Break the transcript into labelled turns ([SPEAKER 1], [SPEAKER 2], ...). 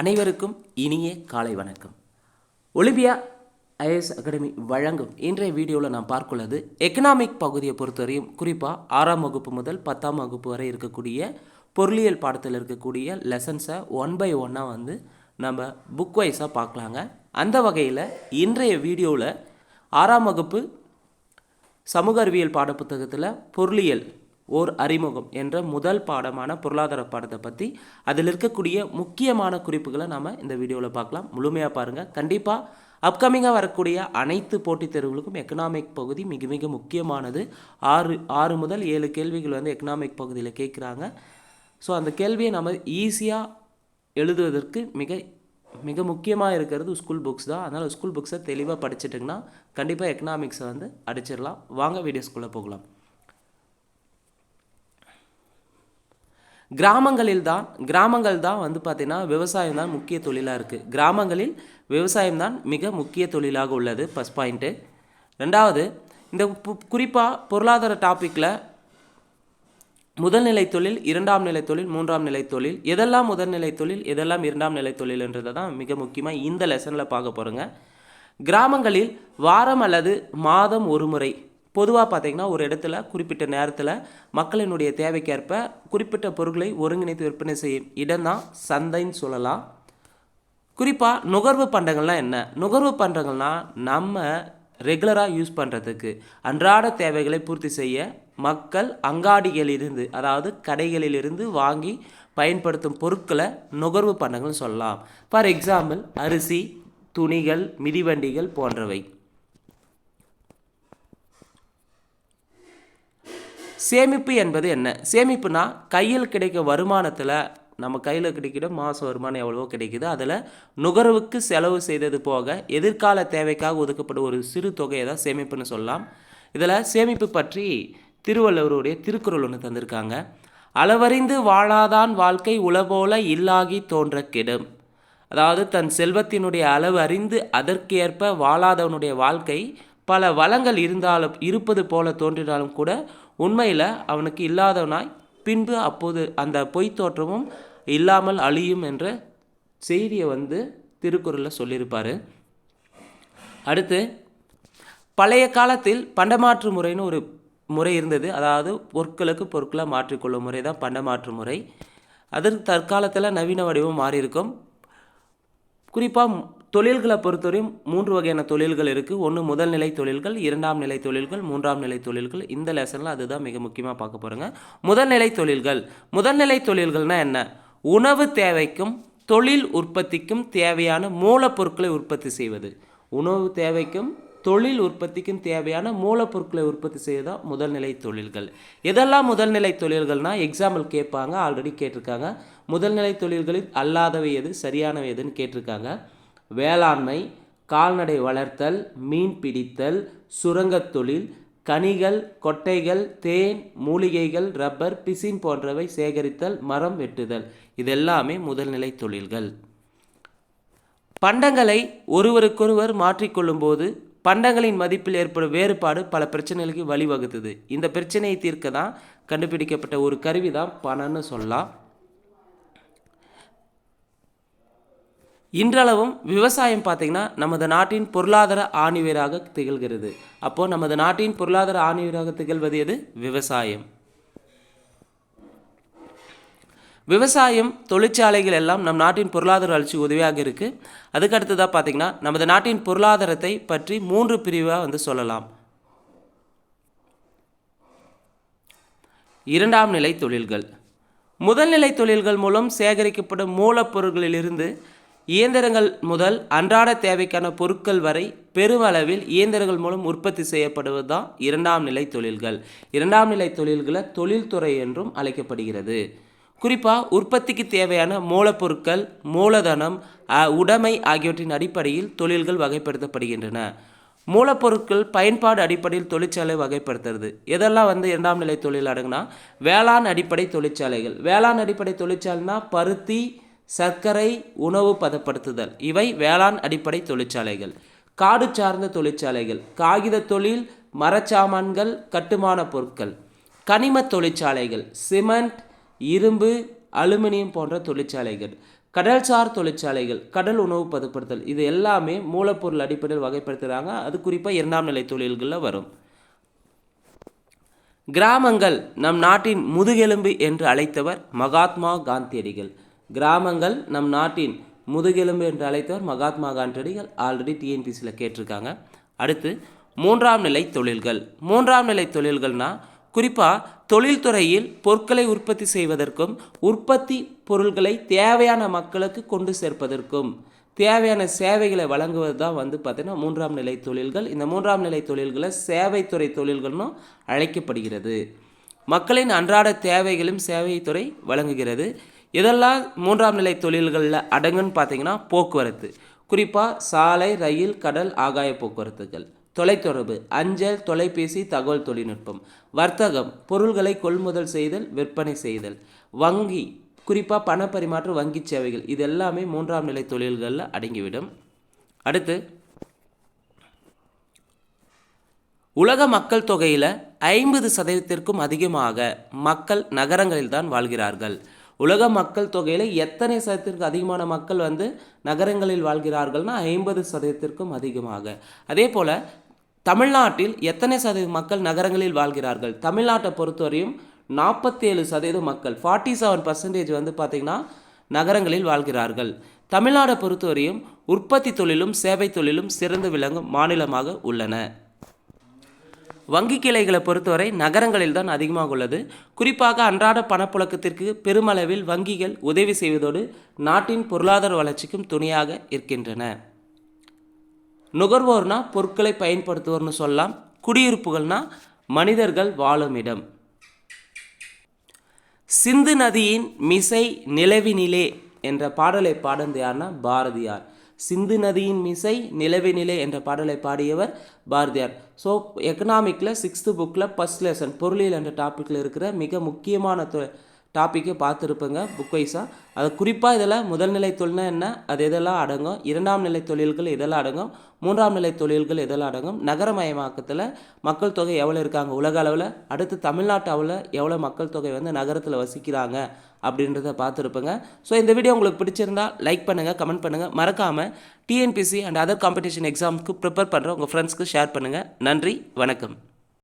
[SPEAKER 1] அனைவருக்கும் இனிய காலை வணக்கம் ஒலிம்பியா ஐஎஸ் அகாடமி வழங்கும் இன்றைய வீடியோவில் நான் பார்க்குள்ளது எக்கனாமிக் பகுதியை பொறுத்தவரையும் குறிப்பாக ஆறாம் வகுப்பு முதல் பத்தாம் வகுப்பு வரை இருக்கக்கூடிய பொருளியல் பாடத்தில் இருக்கக்கூடிய லெசன்ஸை ஒன் பை ஒன்னாக வந்து நம்ம புக் வைஸாக பார்க்கலாங்க அந்த வகையில் இன்றைய வீடியோவில் ஆறாம் வகுப்பு சமூக அறிவியல் பாடப்புத்தகத்தில் பொருளியல் ஓர் அறிமுகம் என்ற முதல் பாடமான பொருளாதார பாடத்தை பற்றி அதில் இருக்கக்கூடிய முக்கியமான குறிப்புகளை நாம் இந்த வீடியோவில் பார்க்கலாம் முழுமையாக பாருங்கள் கண்டிப்பாக அப்கமிங்காக வரக்கூடிய அனைத்து போட்டித் தேர்வுகளுக்கும் எக்கனாமிக் பகுதி மிக மிக முக்கியமானது ஆறு ஆறு முதல் ஏழு கேள்விகள் வந்து எக்கனாமிக் பகுதியில் கேட்குறாங்க ஸோ அந்த கேள்வியை நம்ம ஈஸியாக எழுதுவதற்கு மிக மிக முக்கியமாக இருக்கிறது ஸ்கூல் புக்ஸ் தான் அதனால் ஸ்கூல் புக்ஸை தெளிவாக படிச்சுட்டிங்கன்னா கண்டிப்பாக எக்கனாமிக்ஸை வந்து அடிச்சிடலாம் வாங்க வீடியோஸ்குள்ளே போகலாம் கிராமங்களில் தான் கிராமங்கள் தான் வந்து பார்த்திங்கன்னா விவசாயம் தான் முக்கிய தொழிலாக இருக்குது கிராமங்களில் விவசாயம் தான் மிக முக்கிய தொழிலாக உள்ளது ஃபஸ்ட் பாயிண்ட்டு ரெண்டாவது இந்த குறிப்பாக பொருளாதார டாப்பிக்கில் முதல்நிலை தொழில் இரண்டாம் நிலை தொழில் மூன்றாம் நிலை தொழில் எதெல்லாம் முதல்நிலை தொழில் எதெல்லாம் இரண்டாம் நிலை தொழில்ன்றதை தான் மிக முக்கியமாக இந்த லெசனில் பார்க்க போகிறோங்க கிராமங்களில் வாரம் அல்லது மாதம் ஒரு முறை பொதுவாக பார்த்திங்கன்னா ஒரு இடத்துல குறிப்பிட்ட நேரத்தில் மக்களினுடைய தேவைக்கேற்ப குறிப்பிட்ட பொருட்களை ஒருங்கிணைத்து விற்பனை செய்யும் இடம்தான் சந்தைன்னு சொல்லலாம் குறிப்பாக நுகர்வு பண்டங்கள்லாம் என்ன நுகர்வு பண்டங்கள்னால் நம்ம ரெகுலராக யூஸ் பண்ணுறதுக்கு அன்றாட தேவைகளை பூர்த்தி செய்ய மக்கள் அங்காடிகளிலிருந்து அதாவது கடைகளிலிருந்து வாங்கி பயன்படுத்தும் பொருட்களை நுகர்வு பண்டங்கள்னு சொல்லலாம் ஃபார் எக்ஸாம்பிள் அரிசி துணிகள் மிதிவண்டிகள் போன்றவை சேமிப்பு என்பது என்ன சேமிப்புனா கையில் கிடைக்க வருமானத்தில் நம்ம கையில் கிடைக்கிற மாத வருமானம் எவ்வளவோ கிடைக்குது அதில் நுகர்வுக்கு செலவு செய்தது போக எதிர்கால தேவைக்காக ஒதுக்கப்படும் ஒரு சிறு தொகையை தான் சேமிப்புன்னு சொல்லலாம் இதில் சேமிப்பு பற்றி திருவள்ளுவருடைய திருக்குறள் ஒன்று தந்திருக்காங்க அளவறிந்து வாழாதான் வாழ்க்கை உளபோல இல்லாகி தோன்ற கெடும் அதாவது தன் செல்வத்தினுடைய அளவு அறிந்து அதற்கேற்ப வாழாதவனுடைய வாழ்க்கை பல வளங்கள் இருந்தாலும் இருப்பது போல தோன்றினாலும் கூட உண்மையில் அவனுக்கு இல்லாதவனாய் பின்பு அப்போது அந்த பொய் தோற்றமும் இல்லாமல் அழியும் என்ற செய்தியை வந்து திருக்குறளில் சொல்லியிருப்பார் அடுத்து பழைய காலத்தில் பண்டமாற்று முறைன்னு ஒரு முறை இருந்தது அதாவது பொருட்களுக்கு பொருட்களாக மாற்றிக்கொள்ளும் முறை தான் பண்டமாற்று முறை அதற்கு தற்காலத்தில் நவீன வடிவம் மாறியிருக்கும் குறிப்பாக தொழில்களை பொறுத்தவரையும் மூன்று வகையான தொழில்கள் இருக்குது ஒன்று முதல் நிலை தொழில்கள் இரண்டாம் நிலை தொழில்கள் மூன்றாம் நிலை தொழில்கள் இந்த லெசனில் அதுதான் மிக முக்கியமாக பார்க்க போகிறோங்க முதல் நிலை தொழில்கள் முதல் நிலை தொழில்கள்னால் என்ன உணவு தேவைக்கும் தொழில் உற்பத்திக்கும் தேவையான மூலப்பொருட்களை உற்பத்தி செய்வது உணவு தேவைக்கும் தொழில் உற்பத்திக்கும் தேவையான மூலப்பொருட்களை உற்பத்தி செய்யதா முதல்நிலை தொழில்கள் எதெல்லாம் முதல்நிலை தொழில்கள்னால் எக்ஸாம்பிள் கேட்பாங்க ஆல்ரெடி கேட்டிருக்காங்க முதல்நிலை தொழில்களில் அல்லாதவை எது சரியானவை எதுன்னு கேட்டிருக்காங்க வேளாண்மை கால்நடை வளர்த்தல் மீன் பிடித்தல் சுரங்கத் தொழில் கனிகள் கொட்டைகள் தேன் மூலிகைகள் ரப்பர் பிசின் போன்றவை சேகரித்தல் மரம் வெட்டுதல் இதெல்லாமே முதல்நிலை தொழில்கள் பண்டங்களை ஒருவருக்கொருவர் மாற்றிக்கொள்ளும்போது பண்டங்களின் மதிப்பில் ஏற்படும் வேறுபாடு பல பிரச்சனைகளுக்கு வழிவகுத்துது இந்த பிரச்சனையை தீர்க்க தான் கண்டுபிடிக்கப்பட்ட ஒரு கருவி தான் பணம்னு சொல்லலாம் இன்றளவும் விவசாயம் பார்த்திங்கன்னா நமது நாட்டின் பொருளாதார ஆணிவீராக திகழ்கிறது அப்போது நமது நாட்டின் பொருளாதார ஆணிவேராக திகழ்வது எது விவசாயம் விவசாயம் தொழிற்சாலைகள் எல்லாம் நம் நாட்டின் பொருளாதார வளர்ச்சி உதவியாக இருக்குது அதுக்கடுத்ததாக பார்த்திங்கன்னா நமது நாட்டின் பொருளாதாரத்தை பற்றி மூன்று பிரிவாக வந்து சொல்லலாம் இரண்டாம் நிலை தொழில்கள் முதல்நிலை தொழில்கள் மூலம் சேகரிக்கப்படும் மூலப்பொருட்களிலிருந்து இயந்திரங்கள் முதல் அன்றாட தேவைக்கான பொருட்கள் வரை பெருமளவில் இயந்திரங்கள் மூலம் உற்பத்தி செய்யப்படுவது தான் இரண்டாம் நிலை தொழில்கள் இரண்டாம் நிலை தொழில்களை தொழில்துறை என்றும் அழைக்கப்படுகிறது குறிப்பாக உற்பத்திக்கு தேவையான மூலப்பொருட்கள் மூலதனம் உடைமை ஆகியவற்றின் அடிப்படையில் தொழில்கள் வகைப்படுத்தப்படுகின்றன மூலப்பொருட்கள் பயன்பாடு அடிப்படையில் தொழிற்சாலை வகைப்படுத்துறது எதெல்லாம் வந்து இரண்டாம் நிலை தொழில் அடங்குனா வேளாண் அடிப்படை தொழிற்சாலைகள் வேளாண் அடிப்படை தொழிற்சாலைனா பருத்தி சர்க்கரை உணவு பதப்படுத்துதல் இவை வேளாண் அடிப்படை தொழிற்சாலைகள் காடு சார்ந்த தொழிற்சாலைகள் காகித தொழில் மரச்சாமான்கள் கட்டுமான பொருட்கள் கனிம தொழிற்சாலைகள் சிமெண்ட் இரும்பு அலுமினியம் போன்ற தொழிற்சாலைகள் கடல்சார் தொழிற்சாலைகள் கடல் உணவு பதப்படுத்தல் இது எல்லாமே மூலப்பொருள் அடிப்படையில் வகைப்படுத்துகிறாங்க அது குறிப்பாக இரண்டாம் நிலை தொழில்களில் வரும் கிராமங்கள் நம் நாட்டின் முதுகெலும்பு என்று அழைத்தவர் மகாத்மா காந்தியடிகள் கிராமங்கள் நம் நாட்டின் முதுகெலும்பு என்று அழைத்தவர் மகாத்மா காந்தியடிகள் ஆல்ரெடி டிஎன்பிசியில் கேட்டிருக்காங்க அடுத்து மூன்றாம் நிலை தொழில்கள் மூன்றாம் நிலை தொழில்கள்னால் குறிப்பாக தொழில்துறையில் பொருட்களை உற்பத்தி செய்வதற்கும் உற்பத்தி பொருள்களை தேவையான மக்களுக்கு கொண்டு சேர்ப்பதற்கும் தேவையான சேவைகளை வழங்குவது தான் வந்து பார்த்திங்கன்னா மூன்றாம் நிலை தொழில்கள் இந்த மூன்றாம் நிலை தொழில்களை சேவைத்துறை தொழில்கள்னும் அழைக்கப்படுகிறது மக்களின் அன்றாட தேவைகளும் சேவைத்துறை வழங்குகிறது இதெல்லாம் மூன்றாம் நிலை தொழில்களில் அடங்குன்னு பார்த்தீங்கன்னா போக்குவரத்து குறிப்பாக சாலை ரயில் கடல் ஆகாய போக்குவரத்துகள் தொலைத்தொடர்பு அஞ்சல் தொலைபேசி தகவல் தொழில்நுட்பம் வர்த்தகம் பொருள்களை கொள்முதல் செய்தல் விற்பனை செய்தல் வங்கி குறிப்பாக பணப்பரிமாற்ற வங்கி சேவைகள் இது எல்லாமே மூன்றாம் நிலை தொழில்களில் அடங்கிவிடும் அடுத்து உலக மக்கள் தொகையில் ஐம்பது சதவீதத்திற்கும் அதிகமாக மக்கள் நகரங்களில்தான் வாழ்கிறார்கள் உலக மக்கள் தொகையில் எத்தனை சதவீதத்திற்கு அதிகமான மக்கள் வந்து நகரங்களில் வாழ்கிறார்கள்னா ஐம்பது சதவீதத்திற்கும் அதிகமாக அதே போல் தமிழ்நாட்டில் எத்தனை சதவீத மக்கள் நகரங்களில் வாழ்கிறார்கள் தமிழ்நாட்டை பொறுத்தவரையும் நாற்பத்தேழு சதவீத மக்கள் ஃபார்ட்டி செவன் பர்சன்டேஜ் வந்து பார்த்திங்கன்னா நகரங்களில் வாழ்கிறார்கள் தமிழ்நாடை பொறுத்தவரையும் உற்பத்தி தொழிலும் சேவை தொழிலும் சிறந்து விளங்கும் மாநிலமாக உள்ளன வங்கி கிளைகளை பொறுத்தவரை நகரங்களில் தான் அதிகமாக உள்ளது குறிப்பாக அன்றாட பணப்புழக்கத்திற்கு பெருமளவில் வங்கிகள் உதவி செய்வதோடு நாட்டின் பொருளாதார வளர்ச்சிக்கும் துணையாக இருக்கின்றன நுகர்வோர்னா பொருட்களை பயன்படுத்துவோர்னு சொல்லலாம் குடியிருப்புகள்னா மனிதர்கள் வாழும் இடம் சிந்து நதியின் மிசை நிலவினிலே என்ற பாடலை பாடந்து பாரதியார் சிந்து நதியின் மிசை நிலவி நிலை என்ற பாடலை பாடியவர் பாரதியார் ஸோ எக்கனாமிக்கில் சிக்ஸ்த்து புக்கில் ஃபஸ்ட் லெசன் பொருளியல் என்ற டாப்பிக்கில் இருக்கிற மிக முக்கியமான டாப்பிக்கு பார்த்துருப்பேங்க புக் வைஸாக அது குறிப்பாக இதில் முதல் நிலை தொழில்னா என்ன அது இதெல்லாம் அடங்கும் இரண்டாம் நிலை தொழில்கள் இதெல்லாம் அடங்கும் மூன்றாம் நிலை தொழில்கள் இதெல்லாம் அடங்கும் நகரமயமாக்கத்தில் மக்கள் தொகை எவ்வளோ இருக்காங்க உலக அளவில் அடுத்து தமிழ்நாட்டு அளவில் எவ்வளோ மக்கள் தொகை வந்து நகரத்தில் வசிக்கிறாங்க அப்படின்றத பார்த்துருப்பேங்க ஸோ இந்த வீடியோ உங்களுக்கு பிடிச்சிருந்தா லைக் பண்ணுங்கள் கமெண்ட் பண்ணுங்கள் மறக்காமல் டிஎன்பிசி அண்ட் அதர் காம்படிஷன் எக்ஸாம்க்கு ப்ரிப்பேர் பண்ணுற உங்கள் ஃப்ரெண்ட்ஸ்க்கு ஷேர் பண்ணுங்கள் நன்றி வணக்கம்